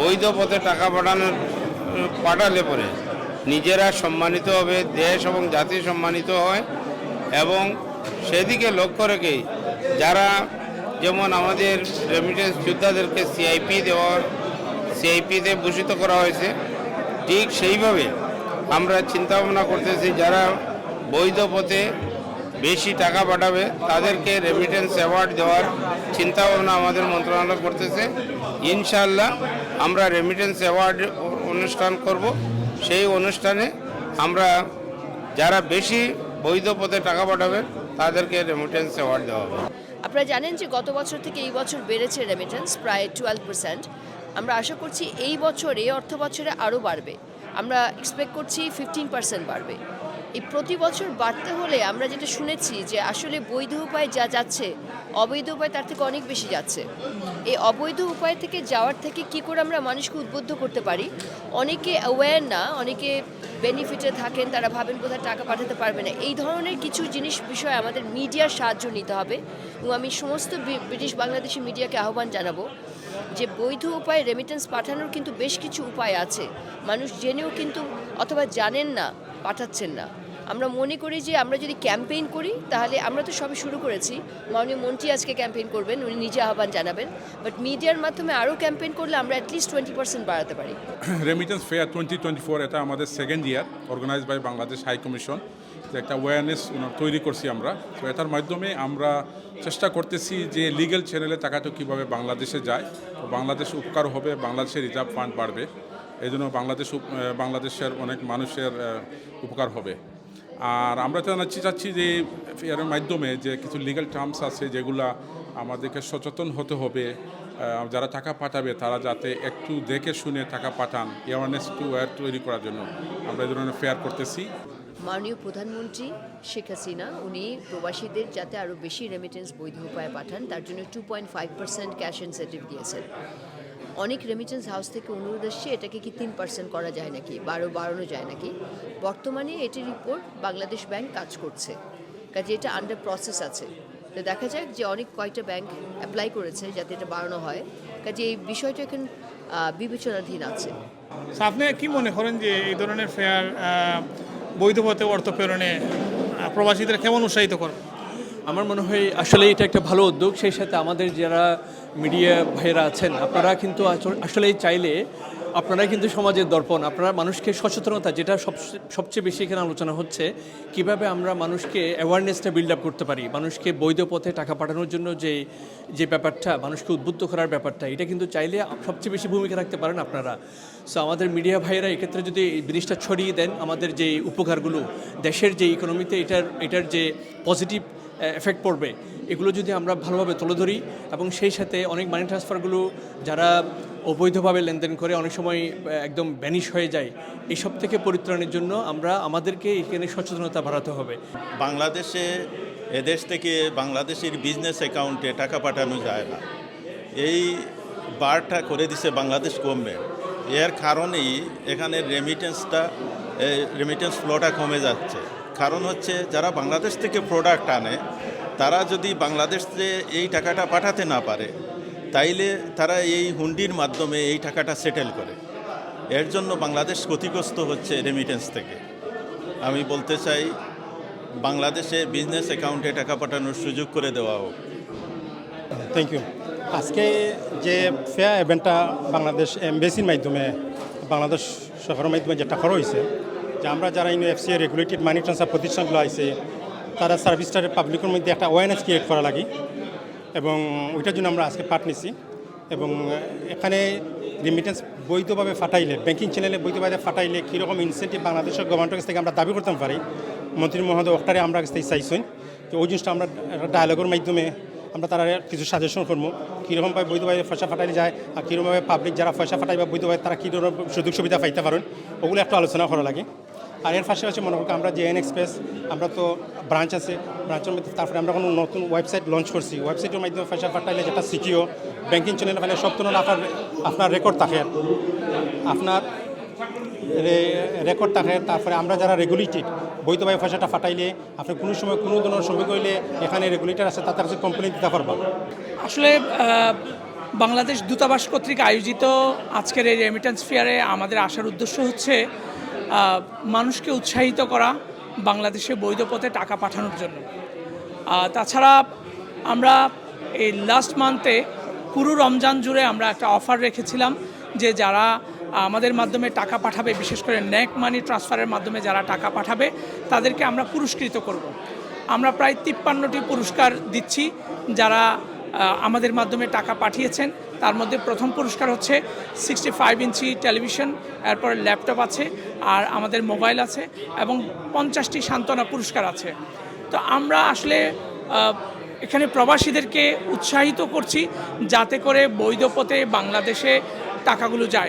বৈধ পথে টাকা পাঠানোর পাঠালে পরে নিজেরা সম্মানিত হবে, দেশ এবং জাতি সম্মানিত হয় এবং সেদিকে লক্ষ্য রেখে যারা যেমন আমাদের রেমিটেন্স যোদ্ধাদেরকে সিআইপি দেওয়ার সিআইপিতে ভূষিত করা হয়েছে, ঠিক সেইভাবে আমরা চিন্তা ভাবনা করতেছি যারা বৈধ পথে বেশি টাকা পাঠাবে, তাদেরকে রেমিটেন্স অ্যাওয়ার্ড দেওয়ার চিন্তাভাবনা আমাদের মন্ত্রণালয় করতেছে। ইনশাল্লাহ আমরা রেমিটেন্স অ্যাওয়ার্ড অনুষ্ঠান করব। সেই অনুষ্ঠানে আমরা যারা বেশি বৈধ পথে টাকা পাঠাবে, তাদেরকে রেমিটেন্স অ্যাওয়ার্ড দেওয়া হবে। আপনারা জানেন যে গত বছর থেকে এই বছর বেড়েছে রেমিটেন্স প্রায় টুয়েলভ পার্সেন্ট আমরা আশা করছি এই বছর এই অর্থ বছরে আরও বাড়বে। আমরা এক্সপেক্ট করছি ফিফটিন পার্সেন্ট বাড়বে। এই প্রতি বছর বাড়তে হলে আমরা যেটা শুনেছি যে আসলে বৈধ উপায় যা যাচ্ছে, অবৈধ উপায় তার থেকে অনেক বেশি যাচ্ছে। এই অবৈধ উপায় থেকে যাওয়ার থেকে কি করে আমরা মানুষকে উদ্বুদ্ধ করতে পারি? অনেকে অ্যাওয়্যার না, অনেকে বেনিফিটে থাকেন, তারা ভাবেন বোধহয় টাকা পাঠাতে পারবে না। এই ধরনের কিছু জিনিস বিষয়ে আমাদের মিডিয়ার সাহায্য নিতে হবে এবং আমি সমস্ত ব্রিটিশ বাংলাদেশি মিডিয়াকে আহ্বান জানাব যে বৈধ উপায়ে রেমিটেন্স পাঠানোর কিন্তু বেশ কিছু উপায় আছে। মানুষ জেনেও কিন্তু অথবা জানেন না, পাঠাচ্ছেন না। আমরা মনে করি যে আমরা যদি ক্যাম্পেইন করি, তাহলে আমরা তো সবে শুরু করেছি। মাননীয় মন্ত্রী আজকে ক্যাম্পেইন করবেন, উনি নিজে আহ্বান জানাবেন। বাট মিডিয়ার মাধ্যমে আরও ক্যাম্পেইন করলে আমরা অ্যাটলিস্ট টোয়েন্টি পার্সেন্ট বাড়াতে পারি। Remittance fair twenty twenty four এটা আমাদের second year organise by Bangladesh high commission যে একটা অ্যাওয়ারনেস তৈরি করছি আমরা। তো এটার মাধ্যমে আমরা চেষ্টা করতেছি যে লিগ্যাল চ্যানেলে টাকাটা কীভাবে বাংলাদেশে যায়। বাংলাদেশ উপকার হবে, বাংলাদেশের রিজার্ভ ফান্ড বাড়বে। এই জন্য বাংলাদেশ বাংলাদেশের অনেক মানুষের উপকার হবে। আর আমরা জানাচ্ছি, চাচ্ছি যে এর মাধ্যমে যে কিছু লিগ্যাল টার্মস আছে যেগুলা আমাদেরকে সচেতন হতে হবে যারা টাকা পাঠাবে তারা যাতে একটু দেখে শুনে টাকা পাঠান অ্যাওয়ারনেস টু তৈরি করার জন্য। আমরা এই ধরনের ফেয়ার করতেছি। মাননীয় প্রধানমন্ত্রী শেখ হাসিনা, উনি প্রবাসীদের যাতে আরও বেশি রেমিটেন্স বৈধ উপায়ে পাঠান, তার জন্য two point five percent cash incentive দিয়েছেন। অনেক রেমিটেন্স হাউস থেকে অনুরোধ এসছে এটাকে কি তিন পার্সেন্ট করা যায় নাকি? বারো বাড়ানো যায় নাকি? বর্তমানে এটির রিপোর্ট বাংলাদেশ ব্যাংক কাজ করছে। কাজে এটা আন্ডার প্রসেস আছে। তো দেখা যাক যে অনেক কয়েকটা ব্যাংক অ্যাপ্লাই করেছে যাতে এটা বাড়ানো হয়। কাজে এই বিষয়টা এখন বিবেচনাধীন আছে। তো আপনি কি মনে করেন যে এই ধরনের ফেয়ার বৈধ পথে অর্থ প্রেরণে প্রবাসীদের কেমন উৎসাহিত করবে আমার মনে হয় আসলে এটা একটা ভালো উদ্যোগ। সেই সাথে আমাদের যারা মিডিয়া ভাইয়েরা আছেন, আপনারা কিন্তু আসলে চাইলে আপনারা কিন্তু সমাজের দর্পণ। আপনারা মানুষকে সচেতনতা, যেটা সবচেয়ে বেশি এখানে আলোচনা হচ্ছে, কীভাবে আমরা মানুষকে অ্যাওয়ারনেসটা বিল্ড আপ করতে পারি, মানুষকে বৈধ পথে টাকা পাঠানোর জন্য যে যে ব্যাপারটা, মানুষকে উদ্বুদ্ধ করার ব্যাপারটা, এটা কিন্তু চাইলে সবচেয়ে বেশি ভূমিকা রাখতে পারেন আপনারা। সো আমাদের মিডিয়া ভাইয়েরা এক্ষেত্রে যদি এই জিনিসটা ছড়িয়ে দেন, আমাদের যে উপকারগুলো, দেশের যে ইকোনমিতে এটার এটার যে পজিটিভ এফেক্ট পড়বে। এগুলো যদি আমরা ভালোভাবে তুলে ধরি এবং সেই সাথে অনেক মানি ট্রান্সফারগুলো যারা অবৈধভাবে লেনদেন করে অনেক সময় একদম ব্যানিশ হয়ে যায়, এসব থেকে পরিত্রাণের জন্য আমরা আমাদেরকে এখানে সচেতনতা বাড়াতে হবে। বাংলাদেশে, এদেশ থেকে বাংলাদেশের বিজনেস অ্যাকাউন্টে টাকা পাঠানো যায় না। এই বারটা করে দিছে বাংলাদেশ গভর্নমেন্ট এর কারণেই এখানে রেমিটেন্সটা রেমিটেন্স ফ্লোটা কমে যাচ্ছে। কারণ হচ্ছে যারা বাংলাদেশ থেকে প্রোডাক্ট আনে, তারা যদি বাংলাদেশে এই টাকাটা পাঠাতে না পারে, তাইলে তারা এই হুন্ডির মাধ্যমে এই টাকাটা সেটেল করে। এর জন্য বাংলাদেশ ক্ষতিগ্রস্ত হচ্ছে রেমিটেন্স থেকে। আমি বলতে চাই, বাংলাদেশে বিজনেস অ্যাকাউন্টে টাকা পাঠানোর সুযোগ করে দেওয়া হোক। থ্যাংক ইউ আজকে যে ফেয়ার ইভেন্টটা বাংলাদেশ এমবেসির মাধ্যমে, বাংলাদেশ সরকারের মাধ্যমে যেটা করা হয়েছে যে আমরা যারা ইউনো এফসি রেগুলেটেড মানি ট্রান্সফার প্রতিষ্ঠানগুলো আছে তারা সার্ভিসটার পাবলিকের মধ্যে একটা অ্যাওয়ারনেস ক্রিয়েট করা লাগে। এবং ওইটার জন্য আমরা আজকে পার্ট নিছি। এবং এখানে রেমিটেন্স বৈধভাবে ফাটাইলে ব্যাংকিং চ্যানেলে বৈধভাবে ফাটাইলে কীরকম ইনসেন্টিভ বাংলাদেশের গভর্নমেন্টের কাছ থেকে আমরা দাবি করতে পারি, মন্ত্রী মহোদয় ওটারে আমরা কাছ থেকে চাইছেন। তো ওই জিনিসটা আমরা ডায়ালগের মাধ্যমে আমরা তারা কিছু সাজেশন করব, কীরকমভাবে বৈধভাবে পয়সা ফাটাইলে যায় আর কীরকমভাবে পাবলিক যারা পয়সা ফাটাই বা বৈধভাবে তারা কীরকম সুযোগ সুবিধা পাইতে পারেন, ওগুলো একটু আলোচনা করা লাগে। আর এর পাশাপাশি মনে করি আমরা যে এন এক্সপ্রেস আমরা তো ব্রাঞ্চ আছে ব্রাঞ্চের মধ্যে তারপরে আমরা কোনো নতুন ওয়েবসাইট লঞ্চ করছি। ওয়েবসাইটের মাধ্যমে পয়সা ফাটাইলে যেটা সিকিও ব্যাংকিং চ্যানেল ফেলে সব তুলনায় আপনার আপনার রেকর্ড থাকে। আপনার রেকর্ড থাকে, তারপরে আমরা যারা রেগুলেটেড বৈধভাবে পয়সাটা ফাটাইলে আপনি কোনো সময় কোনো ধরনের সময় করলে এখানে রেগুলেটর আছে তাদের কাছে কমপ্লেন দিতে পারবা। আসলে বাংলাদেশ দূতাবাস কর্তৃক আয়োজিত আজকের এই রেমিটেন্স ফেয়ারে আমাদের আসার উদ্দেশ্য হচ্ছে মানুষকে উৎসাহিত করা বাংলাদেশে বৈধ পথে টাকা পাঠানোর জন্য তাছাড়া আমরা এই লাস্ট মান্থে পুরো রমজান জুড়ে আমরা একটা অফার রেখেছিলাম যে যারা আমাদের মাধ্যমে টাকা পাঠাবে, বিশেষ করে ন্যাক মানি ট্রান্সফারের মাধ্যমে যারা টাকা পাঠাবে, তাদেরকে আমরা পুরস্কৃত করব। আমরা প্রায় তিপ্পান্নটি পুরস্কার দিচ্ছি যারা আমাদের মাধ্যমে টাকা পাঠিয়েছেন তার মধ্যে প্রথম পুরস্কার হচ্ছে সিক্সটি ফাইভ ইঞ্চি টেলিভিশন, এরপর ল্যাপটপ আছে আর আমাদের মোবাইল আছে এবং পঞ্চাশটি সান্ত্বনা পুরস্কার আছে। তো আমরা আসলে এখানে প্রবাসীদেরকে উৎসাহিত করছি যাতে করে বৈধ পথে বাংলাদেশে টাকাগুলো যায়।